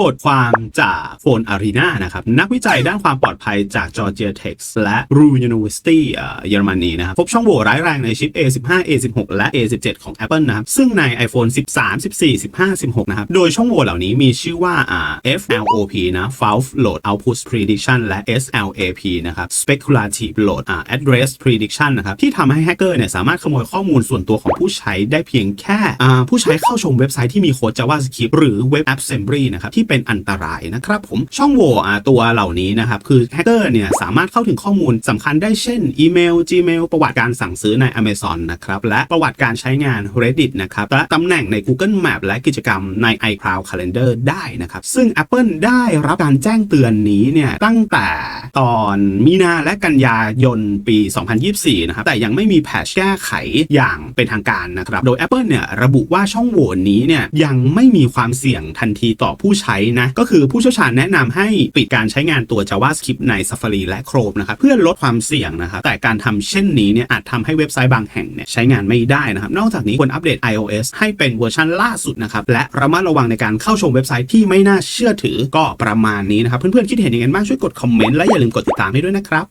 บทความจากโฟนอารีนานะครับ นักวิจัยด้านความปลอดภัยจาก Georgia Tech และรู University เอ่อเยอรมนีนะครับ พบช่องโหว่ร้ายแรงในชิป A15 A16 และ A17 ของ Apple นะครับ ซึ่งใน iPhone 13 14 15 16 นะครับ โดยช่องโหว่เหล่านี้มีชื่อว่า FLOP นะ False Load Output Prediction และ SLAP นะครับ Speculative Load Address Prediction นะครับที่ทำให้แฮกเกอร์เนี่ยสามารถขโมยข้อมูลส่วนตัวของผู้ใช้ได้เพียงแค่ผู้ใช้เข้าชมเว็บไซต์ที่มีโค้ด JavaScript หรือ Web Assembly นะครับที่เป็นอันตรายนะครับผมช่องโหว่ตัวเหล่านี้นะครับคือแฮกเกอร์เนี่ยสามารถเข้าถึงข้อมูลสำคัญได้เช่นอีเมล Gmail ประวัติการสั่งซื้อใน Amazon นะครับและประวัติการใช้งาน Reddit นะครับและตำแหน่งใน Google Map และกิจกรรมใน iCloud Calendar ได้นะครับซึ่ง Apple ได้รับการแจ้งเตือนนี้เนี่ยตั้งแต่ ตอนมีนาและกันยายนปี 2024 นะครับ แต่ยังไม่มีแพทชแก้ไขอย่างเป็นทางการนะครับ โดย Apple เนี่ยระบุว่าช่องโหว่นี้เนี่ยยังไม่มีความเสี่ยงทันทีต่อผู้ใช้นะ ก็คือผู้เชี่ยวชาญแนะนำให้ปิดการใช้งานตัว JavaScript ใน Safari และ Chrome นะครับเพื่อลดความเสี่ยงนะครับ แต่การทำเช่นนี้เนี่ยอาจทำให้เว็บไซต์บางแห่งเนี่ยใช้งานไม่ได้นะครับ นอกจากนี้ควรอัปเดต iOS ให้เป็นเวอร์ชันล่าสุดนะครับและระมัดระวังในการเข้าชมเว็บไซต์ที่ไม่น่าเชื่อถือก็ประมาณนี้นะครับเพื่อนๆคิดเห็นยังไงบ้างช่วยกดคอมเมนต์และอย่าลืมกดติดตามให้ด้วยนะครับ